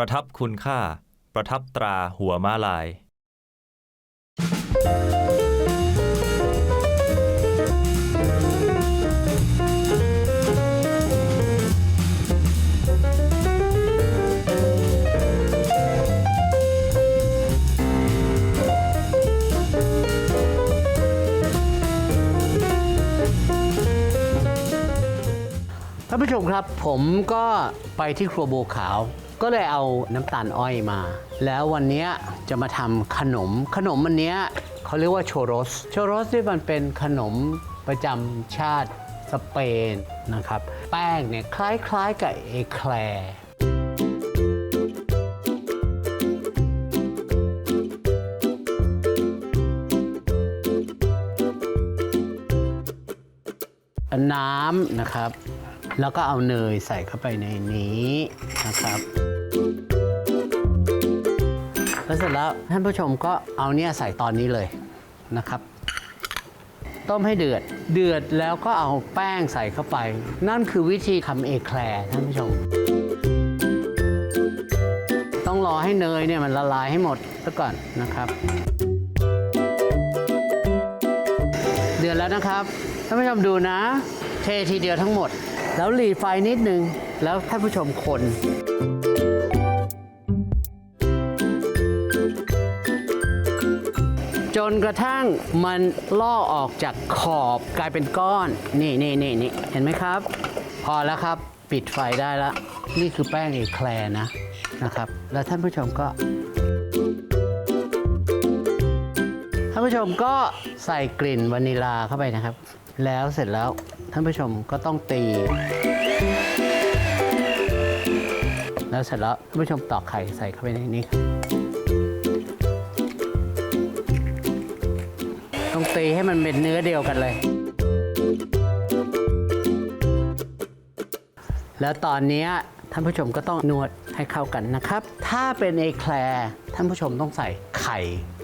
ประทับคุณค่า ประทับตราหัวม้าลาย ท่านผู้ชมครับ ผมก็ไปที่ครัวโบวขาว ก็เลยเอาน้ำตาลอ้อยมา แล้ววันนี้จะมาทำขนม ขนมอันนี้เขาเรียกว่าโชโรส โชโรสที่มันเป็นขนมประจำชาติสเปนนะครับ แป้งเนี่ยคล้ายๆกับเอแคลร์ น้ำนะครับ แล้วก็เอาเนยใส่เข้าไปในนี้นะครับแล้วเสร็จแล้วท่านผู้ชมก็เอาเนี่ยใส่ตอนนี้เลยนะครับ ต้มให้เดือดเดือดแล้วก็เอาแป้งใส่เข้าไป นั่นคือวิธีทำเอแคลร์ท่านผู้ชม ต้องรอให้เนยเนี่ยมันละลายให้หมดซะก่อนนะครับ เดือดแล้วนะครับ ท่านผู้ชมดูนะ เททีเดียวทั้งหมด แล้วหลีไฟนิดนึง แล้วท่านผู้ชมคนจนกระทั่งมันล่อออกจากขอบกลายเป็นก้อน นี่นี่นี่นี่เห็นไหมครับ พอแล้วครับปิดไฟได้แล้ว นี่คือแป้งเอแคลนะนะครับ แล้วท่านผู้ชมก็ ท่านผู้ชมก็ใส่กลิ่นวานิลาเข้าไปนะครับ แล้วเสร็จแล้วท่านผู้ชมก็ต้องตี แล้วเสร็จแล้วท่านผู้ชมตอกไข่ใส่เข้าไปในนี้ ต้องตีให้มันเป็นเนื้อเดียวกันเลย แล้วตอนนี้ท่านผู้ชมก็ต้องนวด ให้เข้ากันนะครับ ถ้าเป็นเอแคลร์ท่านผู้ชมต้องใส่ไข่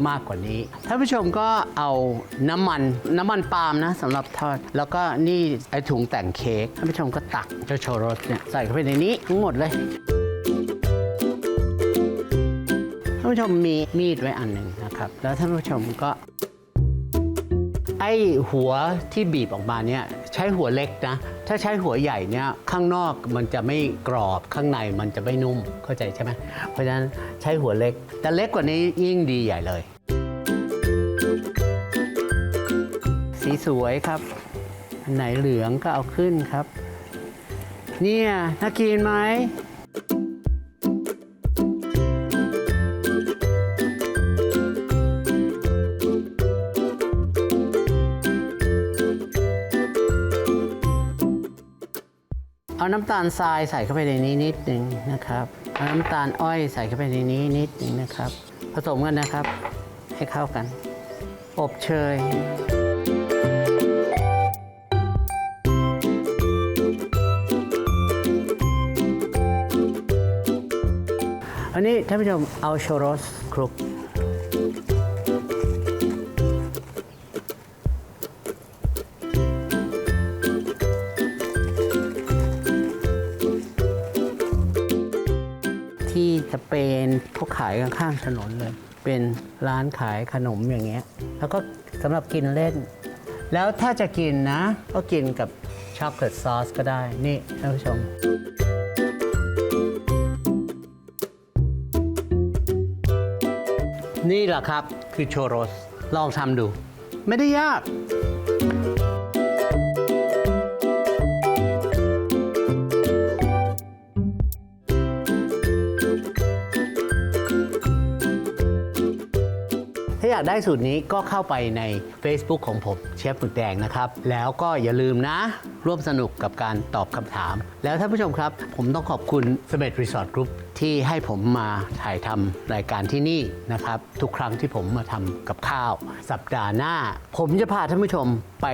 มากกว่านี้ ท่านผู้ชมก็เอาน้ำมันน้ำมันปาล์มนะสำหรับทอด แล้วก็นี่ไอถุงแต่งเค้กท่านผู้ชมก็ตักเจ้าโชโรสเนี่ยใส่เข้าไปในนี้ทั้งหมดเลยท่านผู้ชมมีมีดไว้อันหนึ่งนะครับ แล้วท่านผู้ชมก็ ไอ้หัวที่บีบออกมาเนี่ยใช้หัวเล็กนะ ถ้าใช้หัวใหญ่เนี่ยข้างนอกมันจะไม่กรอบข้างในมันจะไม่นุ่มเข้าใจใช่ไหมเพราะฉะนั้นใช้หัวเล็ก แต่เล็กกว่านี้ยิ่งดีใหญ่เลย สีสวยครับอันไหนเหลืองก็เอาขึ้นครับ เนี่ยน่ากินไหม เอาน้ำตาลทรายใส่เข้าไปในนี้นิดหนึ่งนะครับเอาน้ำตาลอ้อยใส่เข้าไปในนี้นิดหนึ่งนะครับ ผสมกันนะครับ ให้เข้ากัน อบเชยอันนี้ท่านผู้ชมเอาโชโรสคลุก ที่สเปนเขาขายกันข้างถนนเลย เป็นร้านขายขนมอย่างเงี้ย แล้วก็สำหรับกินเล่น แล้วถ้าจะกินนะ ก็กินกับช็อกโกแลตซอสก็ได้ นี่ท่านผู้ชมนี่แหละครับคือโชโรส ลองทำดู ไม่ได้ยาก อยากได้สูตรนี้ก็เข้าไปใน Facebook ของผมเชฟหมึกแดงนะครับ แล้วก็อย่าลืมนะ ร่วมสนุกกับการตอบคำถาม แล้วท่านผู้ชมครับ ผมต้องขอบคุณสเ e รีสอร์ทกรุ๊ปที่ให้ผมมาถ่ายทำรายการที่นี่นะครับ ทุกครั้งที่ผมมาทำกับข้าว สัปดาห์หน้า ผมจะพาท่านผู้ชมไป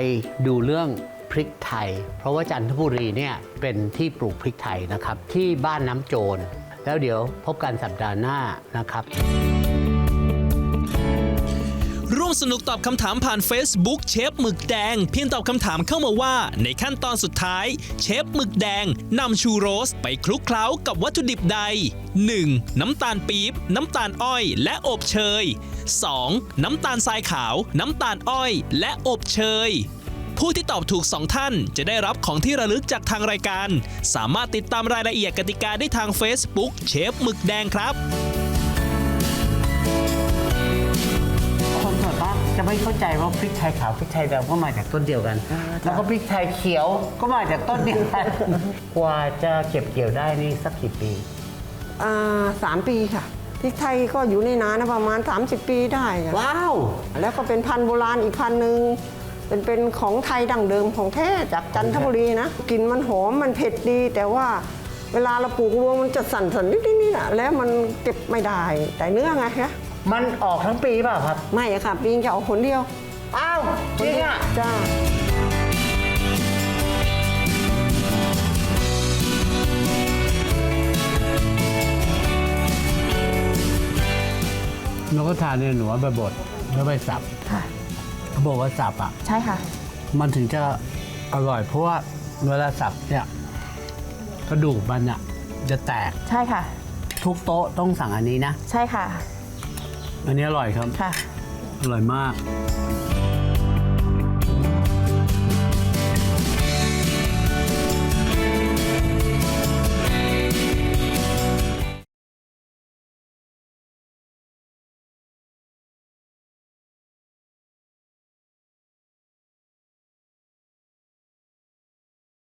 ดูเรื่องพริกไทย เพราะว่าจันทบุรีเนี่ยเป็นที่ปลูกพริกไทยนะครับ ที่บ้านน้ำโจรแล้วเดี๋ยวพบกันสัปดาห์หน้านะครับ วมมสนุกตอบคำถามผ่าน Facebook เชฟหมึกแดง เพียงตอบคำถามเข้ามาว่า ในขั้นตอนสุดท้าย เชฟหมึกแดงนำชูโรสไปคลุกเคล้ากับวัตถุดิบใด 1. น้ำตาลปี๊บ น้ำตาลอ้อย และอบเชย 2. น้ำตาลทรายขาว น้ำตาลอ้อย และอบเชยผู้ที่ตอบถูก 2 ท่านจะได้รับของที่ระลึกจากทางรายการ สามารถติดตามรายละเอียดกติกาได้ทาง Facebook เชฟหมึกแดงครับ จะไม่เข้าใจว่าพริกไทยขาวพริกไทยดำก็มาจากต้นเดียวกัน แล้วก็พริกไทยเขียวก็มาจากต้นเดียวกันกว่าจะเก็บเกี่ยวได้นี่สักกี่ปีอ่าสามปีค่ะพริกไทยก็อยู่ในนานะประมาณ 30 ปีได้ค่ะว้าวแล้วก็เป็นพันธุ์โบราณอีกพันธุ์หนึ่งเป็นเป็นของไทยดั้งเดิมของแท้จากจันทบุรีนะกลิ่นมันหอมมันเผ็ดดี แต่ว่าเวลาเราปลูกรวงมันจะสั่นสันนิดๆนี่นะแล้วมันเก็บไม่ได้แต่เนื้อไงคะ มันออกทั้งปีเปล่าครับ ไม่อะค่ะ ปีนจะเอาผลเดียวอ้าวจริงอะ จ้าเราก็ทานเนี่ยหนูว่าใบบดแล้วใบสับค่ะเขาบอกว่าสับอะ ใช่ค่ะ มันถึงจะอร่อยเพราะว่าเวลาสับเนี่ยกระดูกมันอะจะแตกใช่ค่ะ ทุกโต๊ะต้องสั่งอันนี้นะ ใช่ค่ะ อันนี้อร่อยครับ ค่ะ อร่อยมากค